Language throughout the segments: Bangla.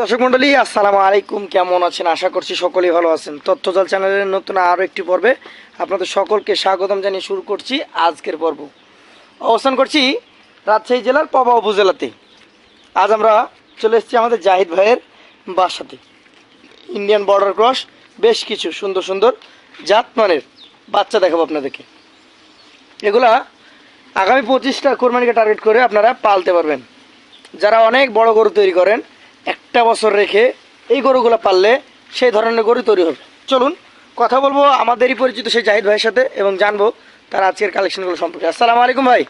দর্শক মন্ডলী, আসসালামু আলাইকুম। কেমন আছেন? আশা করছি সকলেই ভালো আছেন। তথ্যজাল চ্যানেলের নতুন আরও একটি পর্বে আপনাদের সকলকে স্বাগতম জানিয়ে শুরু করছি আজকের পর্ব। অবস্থান করছি রাজশাহী জেলার পবা উপজেলাতে। আজ আমরা চলে এসেছি আমাদের জাহিদ ভাইয়ের বাসাতে। ইন্ডিয়ান বর্ডার ক্রস, বেশ কিছু সুন্দর সুন্দর জাতমানের বাচ্চা দেখাবো আপনাদেরকে। এগুলা আগামী পঁচিশটা কোরবানিকে টার্গেট করে আপনারা পালতে পারবেন। যারা অনেক বড় গরু তৈরি করেন একটা বছর রেখে এই গরুগুলো পাললে সেই ধরনের গরু তৈরি হবে। চলুন কথা বলব আমাদেরই পরিচিত সেই জাহিদ ভাইয়ের সাথে এবং জানব তার আজকের কালেকশনগুলো সম্পর্কে। আসসালামু আলাইকুম ভাই।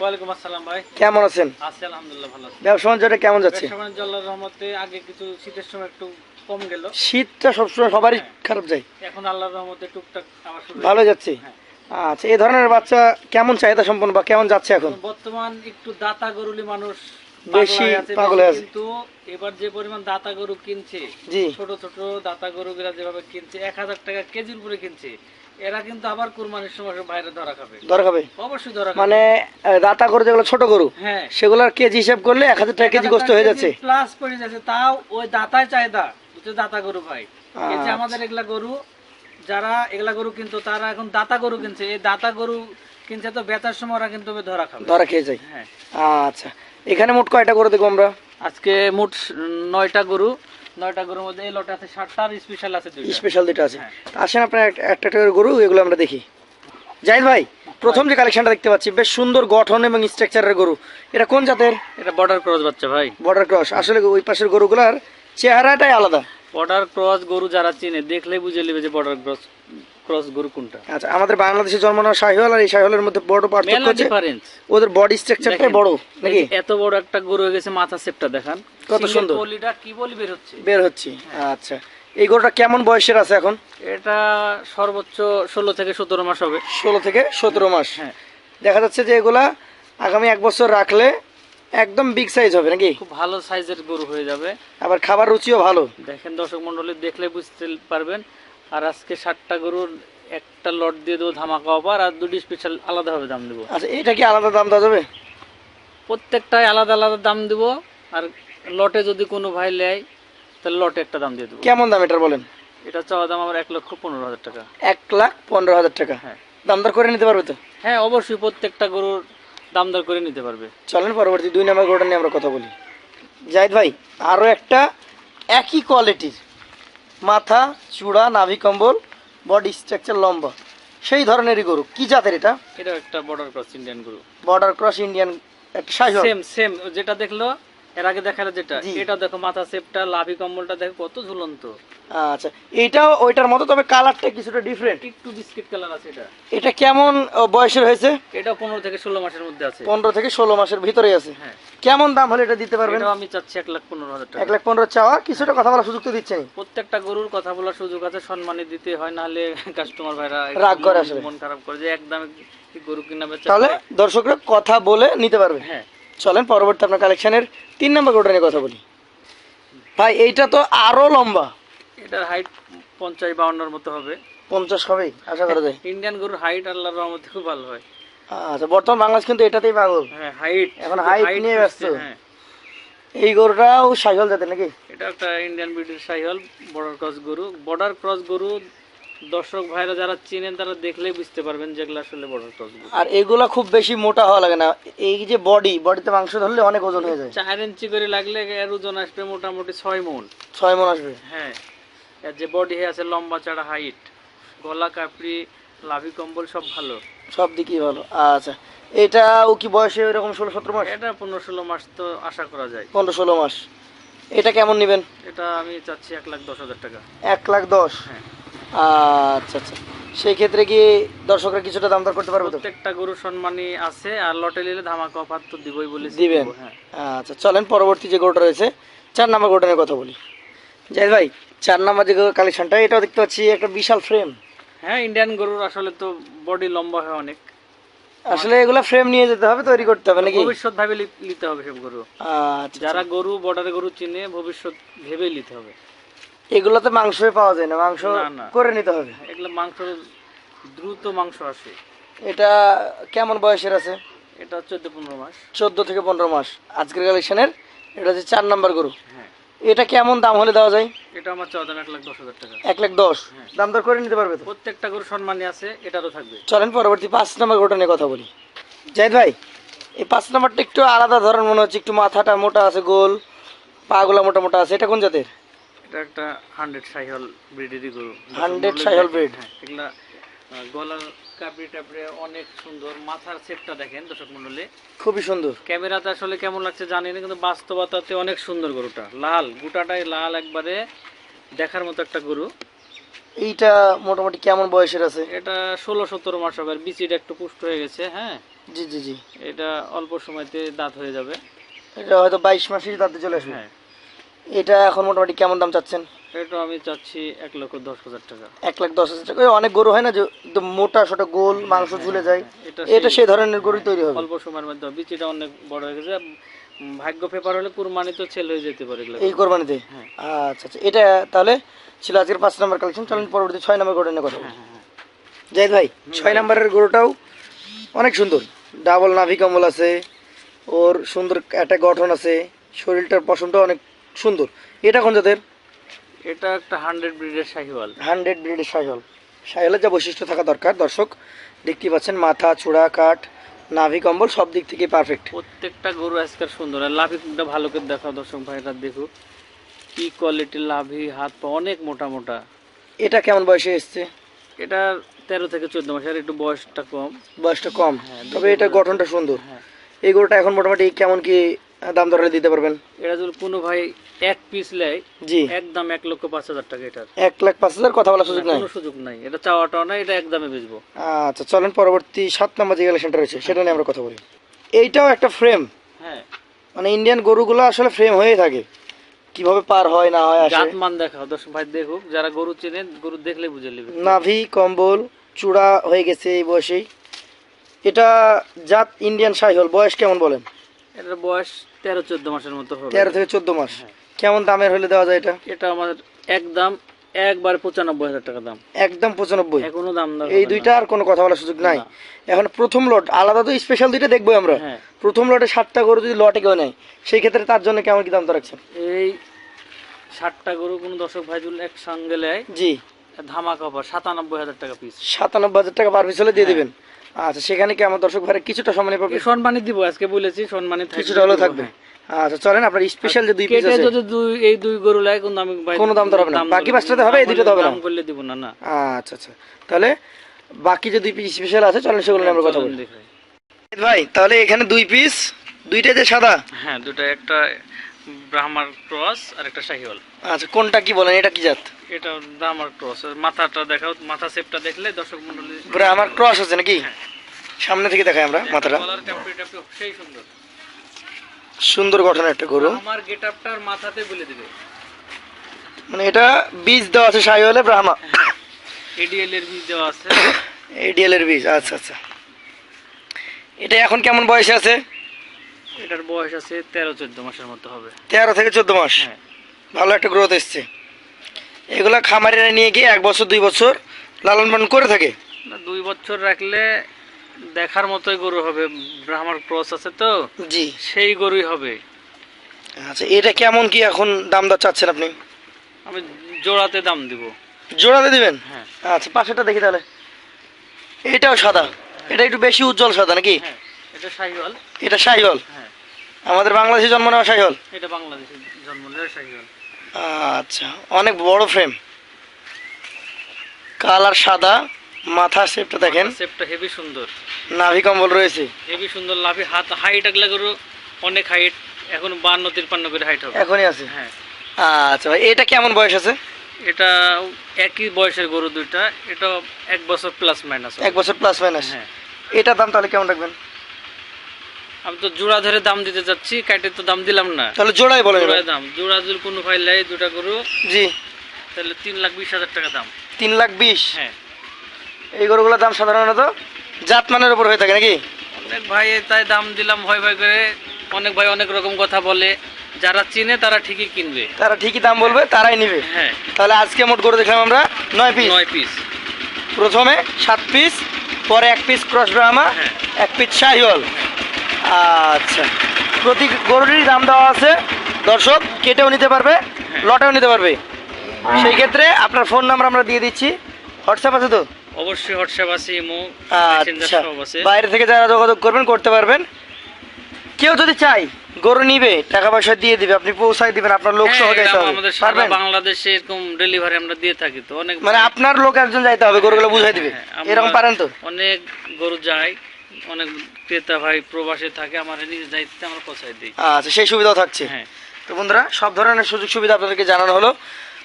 ওয়ালাইকুম আসসালাম ভাই। কেমন আছেন? আছি আলহামদুলিল্লাহ ভালো আছি। ব্যবসা বাণিজ্যটা কেমন যাচ্ছে? ব্যবসা বাণিজ্য আল্লাহর রহমতে আগে কিছু শীতের সময় একটু কম গেল। শীতটা সবসময় সবারই খারাপ যায়। এখন আল্লাহর রহমতে টুকটাক আবার ভালো যাচ্ছে। হ্যাঁ। আচ্ছা এই ধরনের বাচ্চা কেমন চাহিদা সম্পন্ন বা কেমন যাচ্ছে এখন? বর্তমান একটু দাতা গরুলি মানুষ বেশি পাগল হয়ে আছে। কিন্তু এবার যে পরিমাণ দাতা গরু কিনছে ছোট ছোট দাতা গরুগুলা যেভাবে কিনছে এক হাজার টাকা কেজির উপরে কিনছে এরা কিন্তু আবার কুরবানির সময় বাইরে ধরা খাবে। দরকার হবে অবশ্যই ধরা মানে দাতা গরু যেগুলো ছোট গরু হ্যাঁ। সেগুলোর কেজি হিসাব করলে এক হাজার টাকা কেজি গোস্ত হয়ে যাচ্ছে। প্লাস পড়ে যাচ্ছে তাও ওই দাতায় চাহিদা দাতা গরু ভাই। এই যে আচ্ছা। আমাদের এগুলা গরু যারা এগুলা গরু কিন্তু তারা এখন দাতা গরু কিনছে। এই দাতা গরু কিনছে তো বেচার সময় ওরা কিন্তু ধরা খাবে। ধরা খেয়ে যায়। হ্যাঁ। আচ্ছা। এখানে মোট কয়টা গরু দেখব আমরা? আজকে মোট নয়টা গরু নয়টা গরুর মধ্যে এই লটে আছে সাতটা আর স্পেশাল আছে দুইটা। স্পেশাল দুটো আছে। হ্যাঁ। আসেন আপনার একটা একটা একটা করে গরু এগুলো আমরা দেখি। জাহিদ ভাই প্রথম যে কালেকশনটা দেখতে পাচ্ছি বেশ সুন্দর গঠন এবং স্ট্রাকচারের গরু। এটা কোন জাতের? এটা বর্ডার ক্রস বাচ্চা ভাই। বর্ডার ক্রস আসলে ওই পাশের গরুগুলার চেহারাটাই আলাদা। বর্ডার ক্রস গরু যারা চিনে দেখলেই বুঝে নেবে যে বর্ডার ক্রস ক্রস গরু কোনটা? আচ্ছা আমাদের বাংলাদেশে জন্মানো শাহিওয়াল আর এই শাহিওয়ালের মধ্যে বড় পার্থক্য ডিফারেন্স ওদের বডি স্ট্রাকচারটাই বড় নাকি? এত বড় একটা গরু হয়ে গেছে মাথা সেপটা দেখান। কত সুন্দর। কি বলি বের হচ্ছে? বের হচ্ছে আচ্ছা। এই গরুটা কেমন বয়সের আছে এখন? এটা সর্বোচ্চ ষোলো থেকে সতেরো মাস হবে। ষোলো থেকে সতেরো মাস। হ্যাঁ। দেখা যাচ্ছে যে এগুলা আগামী এক বছর রাখলে একদম বিগ সাইজ হবে নাকি? খুব ভালো সাইজের গরু হয়ে যাবে। আবার খাবার রুচিও ভালো। দেখেন দর্শক মন্ডলী দেখলে বুঝতে পারবেন। আর আজকে ষাটটা গরুর একটা লট দিয়ে দেবো ধামাকা অফার আর দুটি স্পেশাল আলাদাভাবে দাম দেবো। আচ্ছা এটা কি আলাদা দাম দেওয়া যাবে? প্রত্যেকটাই আলাদা আলাদা দাম দেবো আর লটে যদি কোনো ভাই নেয় তাহলে লটে একটা দাম দিয়ে দেবো। কেমন দাম এটার বলেন? এটা চাওয়া দাম আমার এক লক্ষ পনেরো হাজার টাকা। এক লাখ পনেরো হাজার টাকা। হ্যাঁ। দাম দর করে নিতে পারবে তো? হ্যাঁ অবশ্যই প্রত্যেকটা গরুর দাম দর করে নিতে পারবে। চলেন পরবর্তী দুই নম্বর গরুটা নিয়ে আমরা কথা বলি। জাহিদ ভাই আরও একটা একই কোয়ালিটির মাথা চূড়া নাভি কম্বল বডি স্ট্রাকচার লম্বা। সেই ধরনেরই গরু। কি জাতের এটা? এটা একটা বর্ডার ক্রস ইন্ডিয়ান গরু। বর্ডার ক্রস ইন্ডিয়ান একটা সাইজ সেম সেম যেটা দেখল এর আগে দেখাল যেটা এটা দেখো মাথা সেপটা লাভি কম্বলটা দেখো কত ঝুলন্ত। আচ্ছা ওইটার মতো তবে কালারটা কিছুটা ডিফারেন্ট একটু বিস্কিট কালার আছে এটা। এটা কেমন বয়সের হয়েছে? এটা পনেরো থেকে ষোলো মাসের মধ্যে আছে। পনেরো থেকে ষোলো মাসের ভিতরে আছে। হ্যাঁ। কেমন দাম হলে এটা দিতে পারবেন? আমি চাচ্ছি এক লাখ পনেরো হাজার এক টাকা লাখ পনেরো চাওয়া কিছুটা কথা বলার সুযোগ তো দিচ্ছেন। প্রত্যেকটা গরুর কথা বলার সুযোগ আছে সম্মানে দিতে হয় নাহলে কাস্টমার ভাইরা রাগ করে আসলে। মন খারাপ করে যে একদম গরু কিনা বেচা তাহলে দর্শকরা কথা বলে নিতে পারবে। হ্যাঁ। চলেন পরবর্তী আপনার কালেকশনের তিন নম্বর গরুটা নিয়ে কথা বলি। ভাই এইটা তো আরও লম্বা। এটার হাইট পঞ্চাশ বাউন্নর মতো হবে। পঞ্চাশ হবেই আশা করা যায়। ইন্ডিয়ান গরুর হাইট আল্লাহর রহমতে খুব ভালো হয়। আচ্ছা বর্তমান বাংলাদেশ কিন্তু এটাতেই পাগল। হ্যাঁ হাইট এখন height নিয়ে ব্যস্ত। হ্যাঁ। এই গরুটাও সাইকেল জাতের নাকি? এটা একটা ইন্ডিয়ান ব্রিডের সাইহল বর্ডার ক্রস গরু। বর্ডার ক্রস গরু দর্শক ভাইরা যারা চিনেন তারা দেখলেই বুঝতে পারবেন যেগুলো আসলে বড় গরু আর এগুলা খুব বেশি মোটা হওয়া লাগে না। এই যে বডি বডিতে মাংস ধরলে অনেক ওজন হয়ে যায়। চার ইঞ্চি করে লাগলে এর ওজন আসবে মোটামুটি ছয় মন। ছয় মন আসবে। হ্যাঁ এর যে বডি হয়ে আছে লম্বা চাড়া হাইট গলা কাপড়ি লাভি কম্বল সব ভালো। সব দিকই ভালো। আচ্ছা এটা ও কি বয়সে এরকম ষোলো সতেরো মাস? এটা পনেরো ষোলো মাস তো আশা করা যায়। পনেরো ষোলো মাস। এটা কেমন নেবেন? এটা আমি চাচ্ছি এক লাখ দশ হাজার টাকা। এক লাখ দশ। হ্যাঁ। আচ্ছা আচ্ছা। সেই ক্ষেত্রে কি দর্শকরা কিছুটা দাম দর করতে পারবে তো? প্রত্যেকটা গরু সম্মানী আছে আর লটে নিলে ধামাকা অফার তো দিবই বলে দিবেন। হ্যাঁ। আচ্ছা চলেন পরবর্তী যে গরুটা রয়েছে চার নাম্বার গরুটা নিয়ে কথা বলি। যাই ভাই চার নাম্বার যে কালেকশনটা এটাও দেখতে পাচ্ছি একটা বিশাল ফ্রেম হ্যাঁ ইন্ডিয়ান গরুর আসলে তো বডি লম্বা হয় অনেক। আসলে এগুলা ফ্রেম নিয়ে যেতে হবে তৈরি করতে হবে নাকি? ভবিষ্যৎ ভাবে নিতে হবে সব গরু। আচ্ছা যারা গরু বর্ডারে গরু চিনে ভবিষ্যৎ ভেবে নিতে হবে। এগুলাতে মাংস পাওয়া যায় না মাংস। করে নিতে হবে। এগুলো মাংস দ্রুত মাংস আসে। এটা কেমন বয়সের আছে? এটা চোদ্দ পনেরো মাস। চোদ্দ থেকে পনেরো মাস। আজকের কালেকশনের এটা হচ্ছে চার নাম্বার গরু। হ্যাঁ। এটা কেমন দাম হলে দেওয়া যায়? এটা আমার চাওয়া দাম এক লাখ দশ হাজার টাকা। এক লাখ দশ। হ্যাঁ। দাম দর করে নিতে পারবে তো? প্রত্যেকটা গরু সম্মানী আছে এটারও থাকবে। চলেন পরবর্তী পাঁচ নম্বর গরুটা নিয়ে কথা বলি। জাহিদ ভাই এই পাঁচ নম্বরটা একটু আলাদা ধরনের মনে হচ্ছে একটু মাথাটা মোটা আছে গোল পাগুলা মোটা মোটা আছে এটা কোন জাতের? এটা একটা হান্ড্রেড সাইহল ব্রিডেরই গরু। 100 সাইহল breed। হ্যাঁ এগুলা গলার কাপড়ে টাপড়ে অনেক সুন্দর মাথার শেপটা দেখেন দর্শক মন্ডলী। খুবই সুন্দর। ক্যামেরাতে আসলে কেমন লাগছে জানি না কিন্তু বাস্তবতাতে অনেক সুন্দর গরুটা। লাল গোটাটাই লাল একবারে দেখার মতো একটা গরু। এইটা মোটামুটি কেমন বয়সের আছে? এটা ষোলো সতেরো মাস হবে আর বিচিটা একটু পুষ্ট হয়ে গেছে হ্যাঁ। জি জি জি। এটা অল্প সময়তে দাঁত হয়ে যাবে। এটা হয়তো বাইশ মাসেই তাতে চলে আসবে। হ্যাঁ। এটা এখন মোটামুটি কেমন দাম চাচ্ছেন? এটা আমি চাচ্ছি এক লক্ষ দশ হাজার টাকা। এক লাখ দশ হাজার টাকা। অনেক গরু হয় না যে একদম মোটা সোটা গোল মাংস ঝুলে যায়। এটা সেই ধরনের গরুই তৈরি হবে। অল্প সময়ের মধ্যে। বিচিটা অনেক বড় হয়ে গেছে। ভাগ্য পেপার হলে কুরবানি তো ছেলে হয়ে যেতে পারে এগুলো। এই কোরবানিতে? হ্যাঁ। আচ্ছা আচ্ছা। এটা তাহলে ছিল আজকের পাঁচ নম্বর কালেকশন চলেন পরবর্তী ছয় নম্বর গরু নিয়ে কথা হ্যাঁ হ্যাঁ হ্যাঁ। জাহিদ ভাই ছয় নম্বরের গরুটাও অনেক সুন্দর। ডাবল নাভি কম্বল আছে। ওর সুন্দর একটা গঠন আছে। শরীরটার পশমটা অনেক সুন্দর। এটা কোন জাতের? এটা একটা হান্ড্রেড ব্রিডের শাহিওয়াল। হান্ড্রেড ব্রিডের সাইহল সাইহলের যা বৈশিষ্ট্য থাকা দরকার দর্শক দেখতে পাচ্ছেন মাথা চূড়া কাঠ নাভি কম্বল সব দিক থেকে পারফেক্ট প্রত্যেকটা গরু আজকাল সুন্দর। আর লাভি লাভিটা ভালো করে দেখাও দর্শক ভাইরা দেখো কি কোয়ালিটির লাভি হাত পা অনেক মোটা মোটা। এটা কেমন বয়সে এসছে? এটা তেরো থেকে চোদ্দ মাস আর একটু বয়সটা কম। বয়সটা কম। হ্যাঁ, তবে এটা গঠনটা সুন্দর। হ্যাঁ। এই গরুটা এখন মোটামুটি কেমন কি দাম দরে দিতে পারবেন? এটা যদি কোনো ভাই এক পিস নেয় জি। একদম এক লক্ষ পাঁচ হাজার টাকা এটার। এক লাখ পাঁচ হাজার কথা বলার সুযোগ নাই? কোনো সুযোগ নাই। এটা চাওয়াটাও নাই এটা একদমে বেচবো। আচ্ছা চলেন পরবর্তী সাত নম্বর যে কালেকশনটা রয়েছে সেটা নিয়ে আমরা কথা বলি। এইটাও একটা ফ্রেম হ্যাঁ। মানে ইন্ডিয়ান গরুগুলো আসলে ফ্রেম হয়ে থাকে। কীভাবে পার হয় না হয় আসে? জাতমান দেখাও দর্শক ভাই দেখুক যারা গরু চেনে গরু দেখলে বুঝে নেবে। নাভি কম্বল চূড়া হয়ে গেছে এই বয়সেই। এটা জাত ইন্ডিয়ান সাইহল বয়স কেমন বলেন? এটার বয়স তেরো চোদ্দ মাসের মতো হবে। তেরো থেকে চোদ্দ মাস। হ্যাঁ। কেমন দামের হলে দেওয়া যায় এটা? এটা আমার একদম একবার পঁচানব্বই হাজার টাকা দাম। একদম পঁচানব্বই। দাম এই দুইটা আর কোনো কথা বলার সুযোগ নাই। এখন প্রথম লট আলাদা তো স্পেশাল দুইটা দেখব আমরা। হ্যাঁ। প্রথম লটে সাতটা গরু যদি লটে কেউ নেয় সেই ক্ষেত্রে তার জন্য কেমন কি দাম তো রাখছেন? এই ষাটটা গরু কোনো দর্শক ভাই যদি একসঙ্গে নেয়। জি। ধামাকা অফার সাতানব্বই হাজার টাকা পিস সাতানব্বই হাজার টাকা পার পিস হলে দিয়ে হ্যাঁ। দিবেন। আচ্ছা সেখানে কি আমার দর্শক ভাইরা কিছুটা সম্মানে পাবে সম্মানই দিব আজকে বলেছি সম্মানই থাকবে। কিছুটা হলেও থাকবে। আচ্ছা চলেন আপনার স্পেশাল যে দুই পিস আছে যদি দুই এই দুই গরু লাগে কোনো ভাই কোনো দাম দর হবে না। বাকি পাঁচটাতে হবে, এই দাম দুটোতে হবে না। দাম করলে দিব না না। আচ্ছা আচ্ছা। তাহলে বাকি যে দুই পিস স্পেশাল আছে চলেন সেগুলো নিয়ে আমরা কথা বলি। ভাই তাহলে এখানে দুই পিস দুইটা যে সাদা? হ্যাঁ দুটো একটা ব্রাহ্মার ক্রস আর একটা শাহিওয়াল। আচ্ছা কোনটা কি বলেন? এটা কি জাত? এটা ব্রাহ্মার ক্রস। মাথাটা দেখাও মাথা শেপটা দেখলে দর্শক মন্ডলী পুরো আমার ক্রস আছে নাকি? হ্যাঁ। সামনে থেকে দেখাই আমরা মাথাটা। সেই সুন্দর। সুন্দর গঠনের একটা গরু। আমার গেটআপটার মাথাতে বলে দিবে। মানে এটা বীজ দেওয়া আছে হলে ব্রাহ্মা? এডিএল এর বীজ দেওয়া আছে। এডিএল এর বীজ আচ্ছা আচ্ছা। এটা এখন কেমন বয়সে আছে? এটার বয়স আছে তেরো চোদ্দ মাসের মতো হবে। তেরো থেকে চোদ্দ মাস? হ্যাঁ। ভালো একটা গ্রোথ এসছে। এগুলা খামারিরা নিয়ে গিয়ে এক বছর দুই বছর লালন পালন করে থাকে? দুই বছর রাখলে দেখার মতোই গরু হবে। ব্রাহ্মার ক্রস আছে তো জি। সেই গরুই হবে। আচ্ছা এটা কেমন কি এখন দাম দর চাচ্ছেন আপনি? আমি জোড়াতে দাম দিব। জোড়াতে দিবেন? হ্যাঁ। আচ্ছা পাশেটা দেখি তাহলে। এটাও সাদা? এটা একটু বেশি উজ্জ্বল সাদা নাকি? হ্যাঁ। এটা শাহিওয়াল। এটা শাহিওয়াল? হ্যাঁ। আমাদের বাংলাদেশে জন্ম নেওয়া শাহিওয়াল? এটা বাংলাদেশের জন্ম নেওয়া শাহিওয়াল। আচ্ছা অনেক বড় ফ্রেম কালার সাদা মাথা শেপটা দেখেন। শেপটা হেভি সুন্দর। নাভি কম্বল রয়েছে। হেভি সুন্দর লাভি হাত হাইট আগলা গরু অনেক হাইট এখন বান্ন তিরপান্ন করে হাইট হবে। এখনই আছে? হ্যাঁ। আচ্ছা ভাই এটা কেমন বয়স আছে? এটা একই বয়সের গরু দুইটা। এটা এক বছর প্লাস মাইনাস এক বছর প্লাস মাইনাস হ্যাঁ। এটার দাম তাহলে কেমন রাখবেন? আমি তো জোড়া ধরে দাম দিতে যাচ্ছি কাটে তো দাম দিলাম না। তাহলে জোড়াই বলেন জোড়ায় দাম জোড়া যদি কোনো ভাই লাই দুটা গরু জি। তাহলে তিন লাখ বিশ হাজার টাকা দাম। তিন লাখ বিশ? হ্যাঁ। এই গরুগুলোর দাম সাধারণত জাতমানের উপর হয়ে থাকে নাকি? অনেক ভাই তাই দাম দিলাম ভয় ভয় করে। অনেক ভাই অনেক রকম কথা বলে। যারা চিনে তারা ঠিকই কিনবে। তারা ঠিকই দাম বলবে তারাই নিবে। হ্যাঁ। তাহলে আজকে মোট গরু দেখলাম আমরা নয় পিস। নয় পিস। প্রথমে সাত পিস পরে এক পিস ক্রস ব্রাহ্মা হ্যাঁ। এক পিস শাহিওয়াল। আচ্ছা। প্রতি গরুরই দাম দেওয়া আছে। দর্শক কেটেও নিতে পারবে হ্যাঁ। লটেও নিতে পারবে। সেই ক্ষেত্রে আপনার ফোন নাম্বার আমরা দিয়ে দিচ্ছি। হোয়াটসঅ্যাপ আছে তো? অবশ্যই হোয়াটসঅ্যাপ আছে ইমো আচ্ছা। বাইরে থেকে যারা যোগাযোগ করবেন করতে পারবেন। কেউ যদি চাই গরু নিবে টাকা পয়সা দিয়ে দিবে আপনি পৌঁছাই দিবেন আপনার লোক সহ হ্যাঁ, যাইতে এরকম হবে পারবেন? বাংলাদেশে এরকম ডেলিভারি আমরা দিয়ে থাকি তো। অনেক মানে আপনার লোক একজন যাইতে হবে গরুগুলো বুঝাই দিবে। হ্যাঁ, এরকম পারেন তো? অনেক গরু যায়। অনেক ক্রেতা ভাই প্রবাসে থাকে আমার নিজের দায়িত্বে আমরা পৌঁছাই দিই। আচ্ছা সেই সুবিধাও থাকছে। হ্যাঁ। তো বন্ধুরা সব ধরনের সুযোগ সুবিধা আপনাদেরকে জানানো হলো।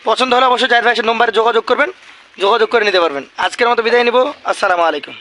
পছন্দ হলে অবশ্যই জাহিদ ভাইয়ের নম্বরে যোগাযোগ করবেন যোগাযোগ করে নিতে পারবেন। আজকের মতো বিদায় নিব। আসসালামু আলাইকুম।